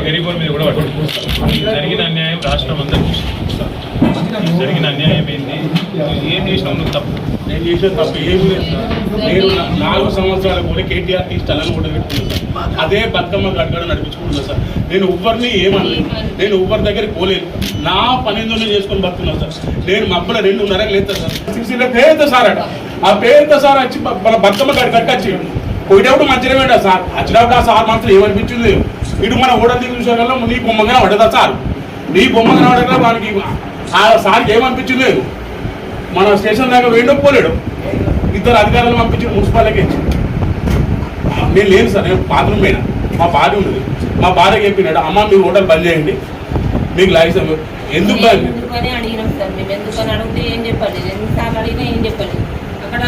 గరీబుల మీద కూడా జరిగిన అన్యాయం రాష్ట్రం అందరూ జరిగిన అన్యాయం ఏంది? ఏం చేసినావు నువ్వు తప్పు? నేను చేసిన తప్పు ఏమి లేదు సార్. నేను నాలుగు సంవత్సరాల కూడా కేటీఆర్ స్టలను కూడా పెట్టుకున్నాను అదే బతుకమ్మ గడ్డ నడిపించుకుంటున్నా సార్. నేను ఎవరిని ఏమనలేదు. నేను ఎవరి దగ్గరికి పోలేదు. నా పని ఏందో నేను చేసుకొని బతుకున్నాను సార్. నేను మబ్బుల రెండున్నర లేదు సార్. సిక్స్టీలో పేద సార్ అట. ఆ పేద సార్ వచ్చి మన బతుకమ్మ గడ్డ కట్టచ్చి. పోయేటప్పుడు మంచిగా వేడా సార్. వచ్చినప్పుడు ఆ సార్ మాత్రం ఏమనిపించింది? ఇటు మన ఓడలు దిగు చూసాకల్లా నీ బొమ్మగా పడదా సార్? నీ బొమ్మగా పడగా వానికి ఆ సార్కి ఏమనిపించింది? లేదు మన స్టేషన్ దాకా వేయడం పోలేడు. ఇద్దరు అధికారులు పంపించి మున్సిపాలిటీకి ఇచ్చి నేను లేను సార్ నేను బాత్రూమ్ పోయినా. మా భార్య ఉన్నది. మా భార్య చెప్పినాడు అమ్మ మీరు హోటల్ బంద్ చేయండి. మీకు లైసెన్స్ ఎందుకు బంద్ అడిగినాం సార్ మేము ఎందుకని అడిగితే ఏం చెప్పాలి? ఎన్నిసార్లు అడిగినా ఏం చెప్పాలి? అక్కడ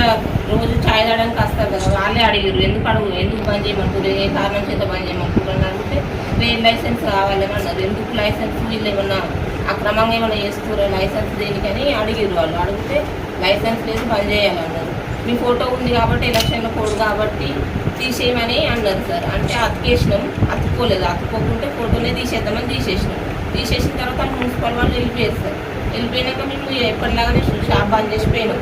రోజు ఛాయ్ తాగడానికి వస్తారు కదా వాళ్ళే అడిగారు ఎందుకు అడుగు ఎందుకు బంద్ చేయమంటారు ఏ కారణం చేత బంద్ చేయమంటారు అని అడిగితే ట్రైన్ లైసెన్స్ కావాలని అన్నారు. ఎందుకు లైసెన్స్? వీళ్ళు ఏమన్నా అక్రమంగా ఏమైనా చేస్తారో లైసెన్స్ దేనికని అడిగారు వాళ్ళు. అడిగితే లైసెన్స్ లేదు బంద్ చేయాలన్నారు. మీ ఫోటో ఉంది కాబట్టి ఎలక్షన్లో కోడ్ కాబట్టి తీసేయమని అన్నారు సార్. అంటే అతికేసినాం అతుక్కోలేదు. అతుక్కోకుంటే ఫోటోనే తీసేద్దామని తీసేసినాం. తీసేసిన తర్వాత మున్సిపల్ వాళ్ళు వెళ్ళిపోయారు సార్. వెళ్ళిపోయినాక మేము ఎప్పటిలాగానే షాప్ బంద్ చేసి పోయినాం.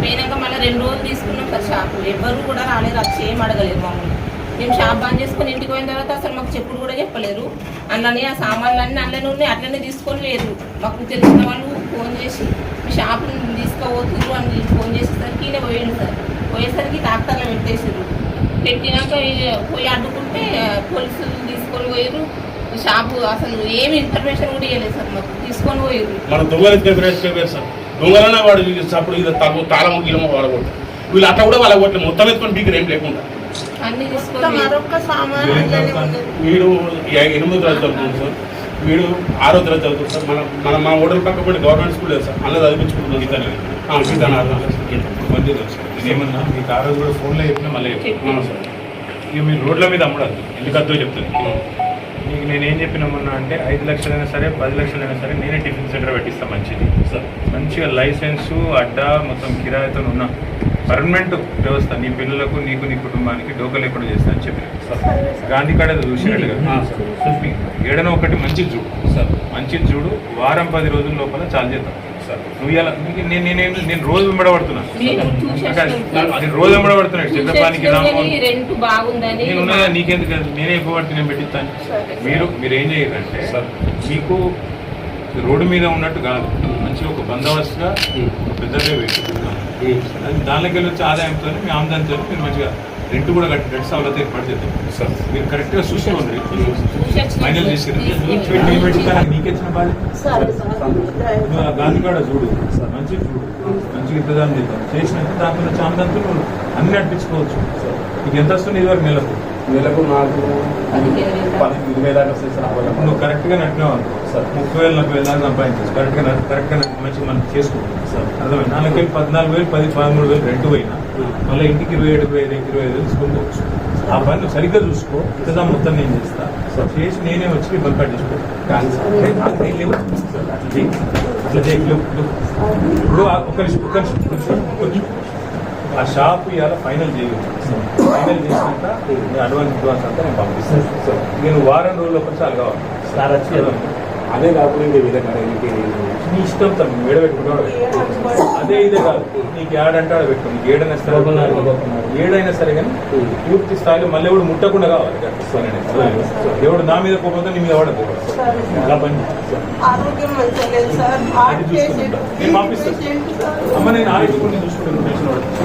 పోయినాక మళ్ళీ రెండు రోజులు తీసుకున్నాం సార్ షాప్ ఎవరు కూడా రాలేదు. అది చేయమడగలేదు అడగలేదు మమ్మల్ని. మేము షాప్ బంద్ చేసుకొని ఇంటికి పోయిన తర్వాత అసలు మాకు చెప్పుడు కూడా చెప్పలేరు. అందులోనే ఆ సామాన్లు అన్నీ అందులోనే ఉన్నాయి అట్లనే తీసుకొని లేరు. మాకు తెలిసిన వాళ్ళు ఫోన్ చేసి మీ షాప్ తీసుకోబోతున్నారు అని ఫోన్ చేసేసరికి ఈయన పోయిండు సార్. పోయేసరికి డాక్టర్లు పెట్టేసారు పెట్టినాక పోయి అడ్డుకుంటే పోలీసులు తీసుకొని పోయారు షాపు అసలు ఏమి ఇన్ఫర్మేషన్ కూడా ఇవ్వలేదు సార్ మాకు. తీసుకొని పోయారు మన దొంగలు సార్? దొంగలనే వాడు అప్పుడు ఇది తగ్గు తాళము గిలము వాడకూడదు వీళ్ళు అట్లా కూడా వాళ్ళ మొత్తం ఎత్తుకొని బీకర్ ఏం లేకుండా. వీడు ఎ- ఎనిమిది తరగతి చదువుతుంది సార్? వీడు ఆరో తరగతి చదువుతుంది సార్. మన మన మా ఓటర్ పక్క కూడా గవర్నమెంట్ స్కూల్ లేదు సార్. అలా చదివించుకుంటున్నాం. గీతనే. గీతానాథం మంది తెలుసు ఇదేమన్నా మీకు ఆ రోజు కూడా ఫోన్లో చెప్పినా మళ్ళీ చెప్పు. అవును సార్. ఇక మీరు రోడ్ల మీద అమ్మడద్దు ఎందుకు అద్దో చెప్తాను మీకు నేనేం చెప్పినామన్నా అంటే ఐదు లక్షలైనా సరే పది లక్షలైనా సరే నేనే టిఫిన్ సెంటర్ పెట్టిస్తాను మంచిది. సార్. మంచిగా లైసెన్సు అడ్డా మొత్తం కిరాయితో ఉన్న. పర్మనెంట్ వ్యవస్థ నీ పిల్లలకు నీకు నీ కుటుంబానికి డోకా లేకుండా చేస్తా అని చెప్పిన గాంధీ కాడ చూసినట్టుగా. ఆ, సార్. ఏడనో ఒకటి మంచిది చూడు సార్ మంచిది చూడు వారం పది రోజుల లోపల చాలు చేద్దాం. సార్ నువ్వు నేను నేను నేను రోజు వెంబడబడుతున్నా. నేను రోజు వెంబడబడుతున్నా ఉన్నదా? నీకెందుకు? నేనే ఎక్కువ పడితే నేను పెట్టిస్తాను. సరే. మీరు మీరు ఏం చేయరంటే సార్. మీకు రోడ్డు మీద ఉన్నట్టు కాదు. మంచిగా ఒక బందోబస్తుగా పెద్దదే పెట్టుకుంటాం. అది దానిలోకి వెళ్ళి వచ్చే ఆదాయంతో మీ ఆదాయంతో మీరు మంచిగా రెంట్ కూడా కట్టి రెంట్ సవలత ఏర్పాటు చేద్దాం. సార్. మీరు కరెక్ట్గా చూసుకోండి ఫైనల్ సార్. చేసుకుని తీసుకొని నేను పెట్టుతాను నీకెచ్చిన బాధ్యత? గాంధీ కాడ చూడు. మంచిగా చూడు. మంచిగా ఇంతదాన్ని చేద్దాం చేసినాక దాంట్లో చాందంతో అన్ని నడిపించుకోవచ్చు నీకు ఎంత వస్తుంది ఇదివరకు నెలకు నెలకు నాకు పదిహేను వేలు. పది ఇరవై దాకా వస్తాయి సార్. నువ్వు కరెక్ట్గా నడిపినావు అనుకో. సార్. ముప్పై వేలు నలభై వేలు దాకా సంపాదించచ్చు కరెక్ట్గా కరెక్ట్గా మంచిగా మనం చేసుకుంటాం సార్. అర్థమైంది? నాలుగు వేలు పద్నాలుగు వేలు పది పదమూడు వేలు రెంట్ పోయినా. మళ్ళీ ఇంటికి ఇరవై ఏడు ఐదు ఇరవై ఐదు వేలు తీసుకోవచ్చు ఆ పని నువ్వు సరిగ్గా చూసుకో. ఇంతదా మొత్తం నేను చేస్తా. సార్. చేసి నేనే వచ్చి ఇబ్బంది పట్టించుకో కానీ సార్ అట్లా చేయి. ఇప్పుడు నిమిషం ఒక్క నిమిషం. ఆ షాప్ ఇవాళ ఫైనల్ చేయాలి ఫైనల్ చేసినాక నేను అడ్వాన్స్ అడ్వాన్స్ అంతా నేను పంపిస్తాను. సార్. నేను వారం రోజుల చాలు కావాలి. సార్ వచ్చి అదే కాకుండా ఇంకే విధంగా నీ ఇష్టం తను నువ్వు ఏడ పెట్టుకుంటావు అదే ఇదే కాదు. నీకు ఏడంటే ఆడ పెట్టుకో నీకు ఏడైనా సరే ఏడైనా సరే కానీ పూర్తి స్థాయిలో మళ్ళీ ఎవడు ముట్టకుండా కావాలి. దేవుడు నా మీద పోకపోతే నీ మీద సార్. అలా పని నేను పంపిస్తాను. అమ్మ నేను ఆరోగ్యం చూసుకుంటాను.